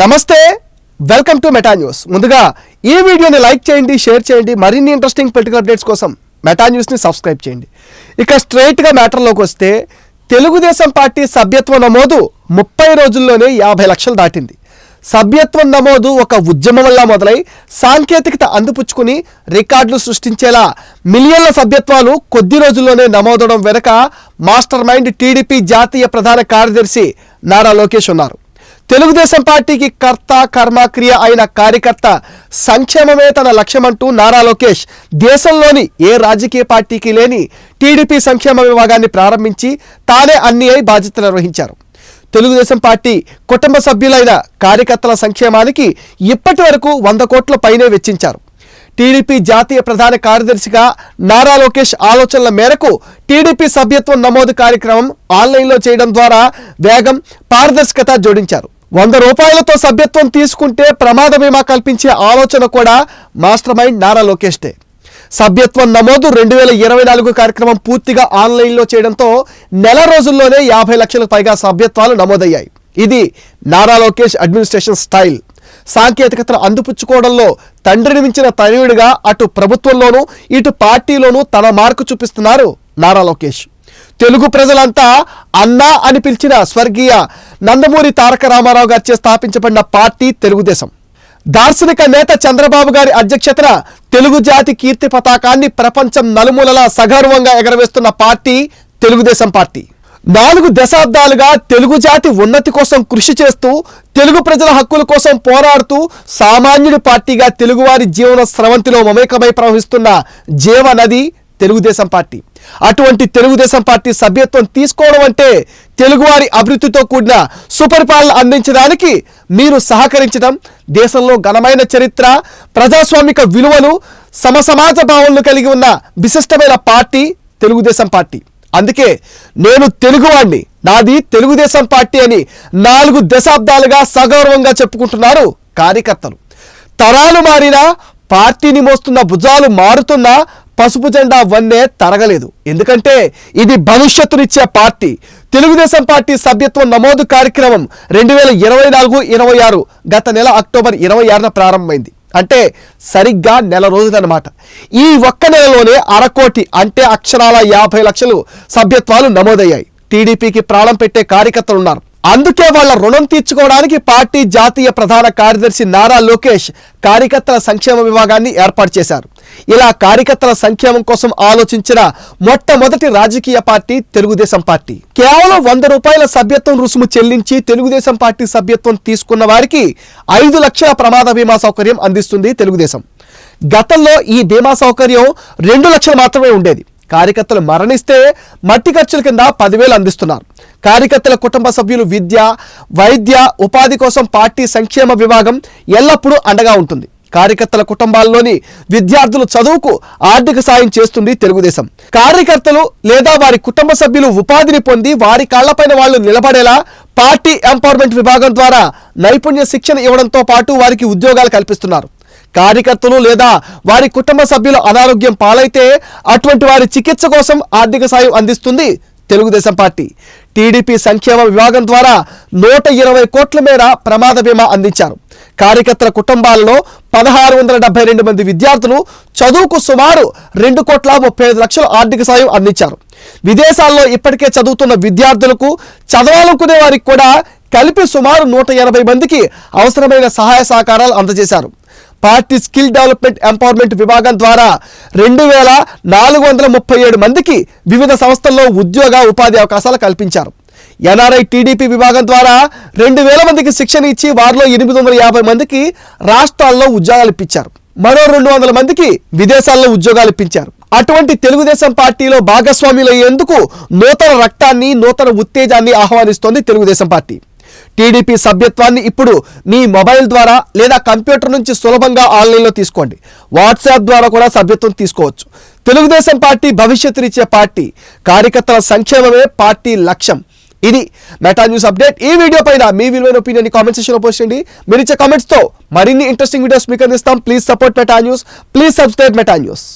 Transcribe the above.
నమస్తే welcome to meta news ముందుగా ఈ వీడియోని లైక్ చేయండి షేర్ చేయండి మరిన్ని ఇంట్రెస్టింగ్ పొలిటికల్ అప్డేట్స్ కోసం మెటా న్యూస్ని సబ్స్క్రైబ్ చేయండి. ఇక స్ట్రైట్గా మ్యాటర్లోకి వస్తే తెలుగుదేశం పార్టీ సభ్యత్వ నమోదు ముప్పై రోజుల్లోనే యాభై లక్షలు దాటింది. సభ్యత్వం నమోదు ఒక ఉద్యమంలా మొదలై సాంకేతికత అందిపుచ్చుకుని రికార్డులు సృష్టించేలా మిలియన్ల సభ్యత్వాలు కొద్ది రోజుల్లోనే నమోదవడం వెనుక మాస్టర్ మైండ్ టీడీపీ జాతీయ ప్రధాన కార్యదర్శి నారా లోకేష్ ఉన్నారు. తెలుగుదేశం పార్టీకి కర్త కర్మక్రియ అయిన కార్యకర్త సంక్షేమమే తన లక్ష్యమంటూ నారా లోకేష్ దేశంలోని ఏ రాజకీయ పార్టీకి లేని టీడీపీ సంక్షేమ విభాగాన్ని ప్రారంభించి తానే అన్ని అయి బాధ్యతలు నిర్వహించారు. తెలుగుదేశం పార్టీ కుటుంబ సభ్యులైన కార్యకర్తల సంక్షేమానికి ఇప్పటి వరకు వంద కోట్ల పైనే వెచ్చించారు. టీడీపీ జాతీయ ప్రధాన కార్యదర్శిగా నారా లోకేష్ ఆలోచనల మేరకు టీడీపీ సభ్యత్వం నమోదు కార్యక్రమం ఆన్లైన్లో చేయడం ద్వారా వేగం పారదర్శకత జోడించారు. వంద రూపాయలతో సభ్యత్వం తీసుకుంటే ప్రమాద బీమా కల్పించే ఆలోచన కూడా మాస్టర్ మైండ్ నారా లోకేష్దే. సభ్యత్వం నమోదు రెండు వేల ఇరవై నాలుగు కార్యక్రమం పూర్తిగా ఆన్లైన్లో చేయడంతో నెల రోజుల్లోనే యాభై లక్షలకు పైగా సభ్యత్వాలు నమోదయ్యాయి. ఇది నారా లోకేష్ అడ్మినిస్ట్రేషన్ స్టైల్. సాంకేతికతను అందిపుచ్చుకోవడంలో తండ్రిని మించిన తనయుడిగా అటు ప్రభుత్వంలోనూ ఇటు పార్టీలోనూ తన మార్కు చూపిస్తున్నారు నారా లోకేష్. తెలుగు ప్రజలంతా అన్నా అని పిలిచిన స్వర్గీయ నందమూరి తారక రామారావు గారిచే స్థాపించబడిన పార్టీ తెలుగుదేశం. దార్శనిక నేత చంద్రబాబు గారి అధ్యక్షతన తెలుగు జాతి కీర్తి పతాకాన్ని ప్రపంచం నలుమూలలా సగర్వంగా ఎగరవేస్తున్న పార్టీ తెలుగుదేశం పార్టీ. నాలుగు దశాబ్దాలుగా తెలుగు జాతి ఉన్నతి కోసం కృషి చేస్తూ తెలుగు ప్రజల హక్కుల కోసం పోరాడుతూ సామాన్యుడి పార్టీగా తెలుగువారి జీవన స్రవంతిలో మమేకమై ప్రవహిస్తున్న జీవ నది తెలుగుదేశం పార్టీ. అటువంటి తెలుగుదేశం పార్టీ సభ్యత్వం తీసుకోవడం అంటే తెలుగువారి అభివృద్ధితో కూడిన సుపరిపాలన అందించడానికి మీరు సహకరించడం దేశంలో ఘనమైన చరిత్ర ప్రజాస్వామిక విలువలు సమసమాజ భావనలు కలిగి ఉన్న విశిష్టమైన పార్టీ తెలుగుదేశం పార్టీ. అందుకే నేను తెలుగువాణ్ణి. నాది తెలుగుదేశం పార్టీ అని నాలుగు దశాబ్దాలుగా సగౌరవంగా చెప్పుకుంటున్నారు కార్యకర్తలు. తరాలు మారినా పార్టీని మోస్తున్న భుజాలు మారుతున్నా పసుపు జెండా వన్నే తరగలేదు. ఎందుకంటే ఇది భవిష్యత్తునిచ్చే పార్టీ. తెలుగుదేశం పార్టీ సభ్యత్వం నమోదు కార్యక్రమం రెండు వేల ఇరవై నాలుగు ఇరవై ఆరు గత నెల అక్టోబర్ ఇరవై ఆరున ప్రారంభమైంది. అంటే సరిగ్గా నెల రోజులన్నమాట. ఈ ఒక్క నెలలోనే అరకోటి అంటే అక్షరాల యాభై లక్షలు సభ్యత్వాలు నమోదయ్యాయి. టీడీపీకి ప్రాణం పెట్టే కార్యకర్తలు ఉన్నారు. అందుకే వాళ్ళ రుణం తీర్చుకోవడానికి పార్టీ జాతీయ ప్రధాన కార్యదర్శి నారా లోకేష్ కార్యకర్తల సంక్షేమ విభాగాన్ని ఏర్పాటు చేశారు. ఇలా కార్యకర్తల సంక్షేమం కోసం ఆలోచించిన మొట్టమొదటి రాజకీయ పార్టీ తెలుగుదేశం పార్టీ. కేవలం వంద రూపాయల సభ్యత్వం రుసుము చెల్లించి తెలుగుదేశం పార్టీ సభ్యత్వం తీసుకున్న వారికి ఐదు లక్షల ప్రమాద బీమా సౌకర్యం అందిస్తుంది తెలుగుదేశం. గతంలో ఈ బీమా సౌకర్యం రెండు లక్షలు మాత్రమే ఉండేది. కార్యకర్తలు మరణిస్తే మట్టి ఖర్చుల కింద పదివేలు అందిస్తున్నారు. కార్యకర్తల కుటుంబ సభ్యులు విద్య వైద్య ఉపాధి కోసం పార్టీ సంక్షేమ విభాగం ఎల్లప్పుడూ అండగా ఉంటుంది. కార్యకర్తల కుటుంబాల్లోని విద్యార్థుల చదువుకు ఆర్థిక సాయం చేస్తుంది తెలుగుదేశం. కార్యకర్తలు లేదా వారి కుటుంబ సభ్యులు ఉపాధిని పొంది వారి కాళ్ళపైన వాళ్ళు నిలబడేలా పార్టీ ఎంపవర్మెంట్ విభాగం ద్వారా నైపుణ్య శిక్షణ ఇవ్వడంతో పాటు వారికి ఉద్యోగాలు కల్పిస్తున్నారు. కార్యకర్తలు లేదా వారి కుటుంబ సభ్యులు అనారోగ్యం పాలైతే అటువంటి వారి చికిత్స కోసం ఆర్థిక సాయం అందిస్తుంది తెలుగుదేశం పార్టీ. టీడీపీ సంక్షేమ విభాగం ద్వారా నూట ఇరవై కోట్ల మేర ప్రమాద బీమా అందించారు. కార్యకర్తల కుటుంబాలలో పదహారు వందల డెబ్బై రెండు మంది విద్యార్థులు చదువుకు సుమారు రెండు కోట్ల ముప్పై ఐదు లక్షల ఆర్థిక సాయం అందించారు. విదేశాల్లో ఇప్పటికే చదువుతున్న విద్యార్థులకు చదవాలనుకునే వారికి కూడా కలిపి సుమారు నూట ఎనభై మందికి అవసరమైన సహాయ సహకారాలు అందజేశారు. పార్టీ స్కిల్ డెవలప్మెంట్ ఎంపవర్మెంట్ విభాగం ద్వారా రెండు వేల నాలుగు వందల ముప్పై ఏడు మందికి వివిధ సంస్థల్లో ఉద్యోగ ఉపాధి అవకాశాలు కల్పించారు. ఎన్ఆర్ఐ టీడీపీ విభాగం ద్వారా రెండు వేల మందికి శిక్షణ ఇచ్చి వారిలో ఎనిమిది వందల యాభై మందికి రాష్ట్రాల్లో ఉద్యోగాలు ఇప్పించారు. మరో రెండు వందల మందికి విదేశాల్లో ఉద్యోగాలు ఇప్పించారు. అటువంటి తెలుగుదేశం పార్టీలో భాగస్వాములయ్యేందుకు నూతన రక్తాన్ని నూతన ఉత్తేజాన్ని ఆహ్వానిస్తోంది తెలుగుదేశం పార్టీ. టీడీపీ సభ్యత్వాన్ని ఇప్పుడు మీ మొబైల్ ద్వారా లేదా కంప్యూటర్ నుంచి సులభంగా ఆన్లైన్లో తీసుకోండి. వాట్సాప్ ద్వారా కూడా సభ్యత్వం తీసుకోవచ్చు. తెలుగుదేశం పార్టీ భవిష్యత్తునిచ్చే పార్టీ. కార్యకర్తల సంక్షేమమే పార్టీ లక్ష్యం. ఇది మెటా న్యూస్ అప్డేట్ ఈ వీడియో పైన మీ విలువైన ఒపీనియన్ కామెంట్ సెక్షన్లో పోస్ట్ చేయండి. మీరు ఇచ్చే కామెంట్స్తో మరిన్ని ఇంట్రెస్టింగ్ వీడియోస్ మీకు అందిస్తాం. Please support Meta news please subscribe Meta news